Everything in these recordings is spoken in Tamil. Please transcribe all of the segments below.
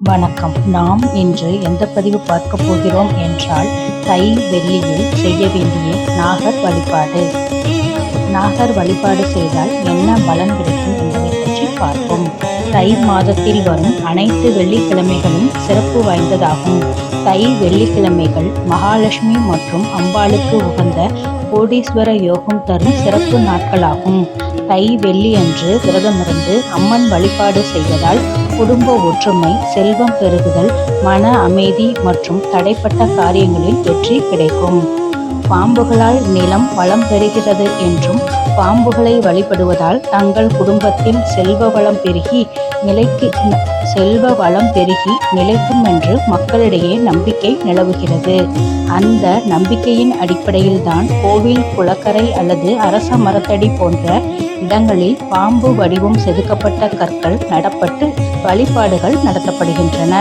வணக்கம். நாம் இன்று எந்த பதிவு பார்க்க போகிறோம் என்றால் தை வெள்ளியில் செய்ய வேண்டிய நாகர் வழிபாடு. நாகர் வழிபாடு செய்தால் என்ன பலன் கிடைக்கும் என்பதை பற்றி பார்ப்போம். தை மாதத்தில் வரும் அனைத்து வெள்ளிக்கிழமைகளும் சிறப்பு வாய்ந்ததாகும். தை வெள்ளிக்கிழமைகள் மகாலட்சுமி மற்றும் அம்பாளுக்கு உகந்த கோடீஸ்வர யோகம் தரும் சிறப்பு நாட்களாகும். தை வெள்ளி அன்று விரதமிருந்து அம்மன் வழிபாடு செய்வதால் குடும்ப ஒற்றுமை செல்வம் பெருகுதல் மன அமைதி மற்றும் தடைப்பட்ட காரியங்களில் வெற்றி கிடைக்கும். பாம்புகளால் நிலம் வளம் பெறுகிறது என்றும் பாம்புகளை வழிபடுவதால் தங்கள் குடும்பத்தில் செல்வ வளம் பெருகி நிலைக்கு செல்வ வளம் பெருகி நிலைக்கும் என்று மக்களிடையே நம்பிக்கை நிலவுகிறது. அந்த நம்பிக்கையின் அடிப்படையில்தான் கோவில் குளக்கரை அல்லது அரச மரத்தடி போன்ற இடங்களில் பாம்பு வடிவம் செதுக்கப்பட்ட கற்கள் நடப்பட்டு வழிபாடுகள் நடத்தப்படுகின்றன.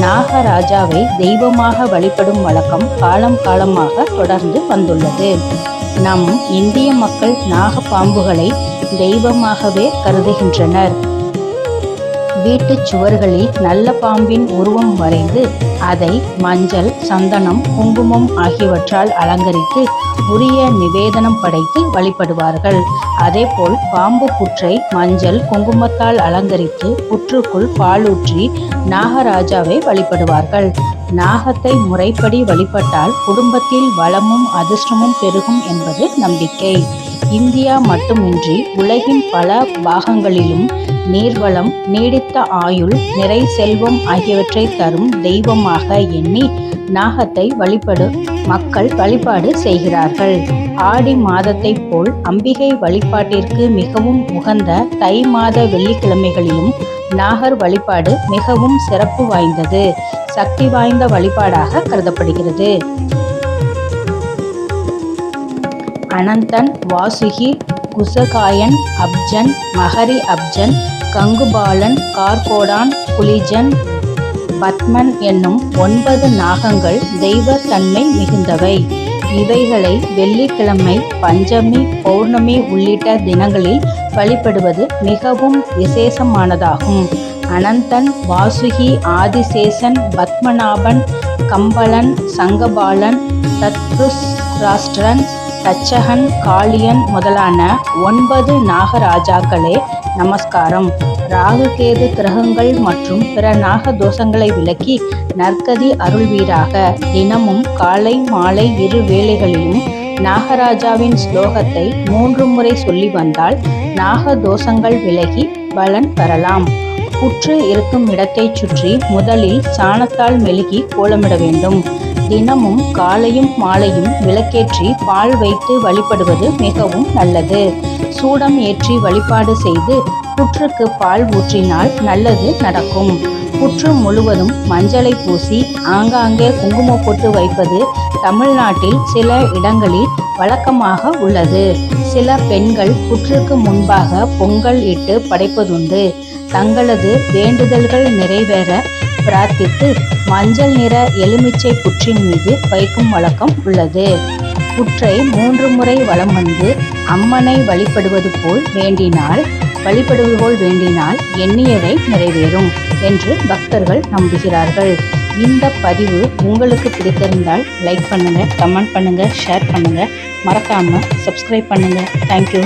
நாகராஜாவை தெய்வமாக வழிபடும் வழக்கம் காலம் காலமாக தொடர்ந்து வந்துள்ளது. நம் இந்திய மக்கள் நாக பாம்புகளை தெய்வமாகவே கருதுகின்றனர். வீட்டுச் சுவர்களில் நல்ல பாம்பின் உருவம் வரைந்து அதை மஞ்சள் சந்தனம் குங்குமம் ஆகியவற்றால் அலங்கரித்து உரிய நிவேதனம் படைத்து வழிபடுவார்கள். அதேபோல் பாம்பு புற்றை மஞ்சள் குங்குமத்தால் அலங்கரித்து புற்றுக்குள் பாலூற்றி நாகராஜாவை வழிபடுவார்கள். நாகத்தை முறைப்படி வழிபட்டால் குடும்பத்தில் வளமும் அதிர்ஷ்டமும் பெருகும் என்பது நம்பிக்கை. இந்தியா மட்டுமின்றி உலகின் பல பாகங்களிலும் நீர்வளம் நீடித்த ஆயுள் நிறை செல்வம் ஆகியவற்றை தரும் தெய்வமாக எண்ணி நாகத்தை வழிபடு மக்கள் வழிபாடு செய்கிறார்கள். ஆடி மாதத்தை போல் அம்பிகை வழிபாட்டிற்கு மிகவும் உகந்த தை மாத வெள்ளிக்கிழமைகளிலும் நாகர் வழிபாடு மிகவும் சிறப்பு வாய்ந்தது. சக்தி வாய்ந்த வழிபாடாக கருதப்படுகிறது. அனந்தன் வாசுகி குசகாயன் அப்ஜன் மகரி அப்ஜன் கங்குபாலன் கார்கோடான் புலிஜன் பத்மன் என்னும் ஒன்பது நாகங்கள் தெய்வ தன்மை மிகுந்தவை. இவைகளை வெள்ளிக்கிழமை பஞ்சமி பௌர்ணமி உள்ளிட்ட தினங்களில் வழிபடுவது மிகவும் விசேஷமானதாகும். அனந்தன் வாசுகி ஆதிசேஷன் பத்மநாபன் கம்பளன் சங்கபாலன் தத்ருஸ் ராஷ்டிரன் தச்சகன் காளியன் முதலான ஒன்பது நாகராஜாக்களே நமஸ்காரம். ராகுகேது கிரகங்கள் மற்றும் பிற நாக தோஷங்களை விலக்கி நற்கதி அருள்வீராக. தினமும் காலை மாலை இரு வேளைகளிலும் நாகராஜாவின் ஸ்லோகத்தை மூன்று முறை சொல்லி வந்தால் நாக தோஷங்கள் விலகி பலன் பெறலாம். புற்று இருக்கும் இடத்தைச் சுற்றி முதலில் சாணத்தால் மெழுகி கோலமிட வேண்டும். தினமும் காலையும் மாலையும் விளக்கேற்றி பால் வைத்து வழிபடுவது மிகவும் நல்லது. சூடம் ஏற்றி வழிபாடு செய்து புற்றுக்கு பால் ஊற்றினால் நல்லது நடக்கும். புற்று முழுவதும் மஞ்சளை பூசி ஆங்காங்கே குங்குமம் போட்டு வைப்பது தமிழ்நாட்டில் சில இடங்களில் வழக்கமாக உள்ளது. சில பெண்கள் புற்றுக்கு முன்பாக பொங்கல் இட்டு படைப்பதுண்டு. தங்களது வேண்டுதல்கள் நிறைவேற பிரார்த்தித்து மஞ்சள் நிற எலுமிச்சை புற்றின் மீது வைக்கும் வழக்கம் உள்ளது. புற்றை மூன்று முறை வலம் வந்து அம்மனை வழிபடுவது போல் வேண்டினால் வழிபடுவது போல் வேண்டினால் எண்ணியவை நிறைவேறும் என்று பக்தர்கள் நம்புகிறார்கள். இந்த பதிவு உங்களுக்கு பிடித்திருந்தால் லைக் பண்ணுங்கள் கமெண்ட் பண்ணுங்கள் ஷேர் பண்ணுங்கள் மறக்காமல் சப்ஸ்கிரைப் பண்ணுங்கள் தேங்க்யூ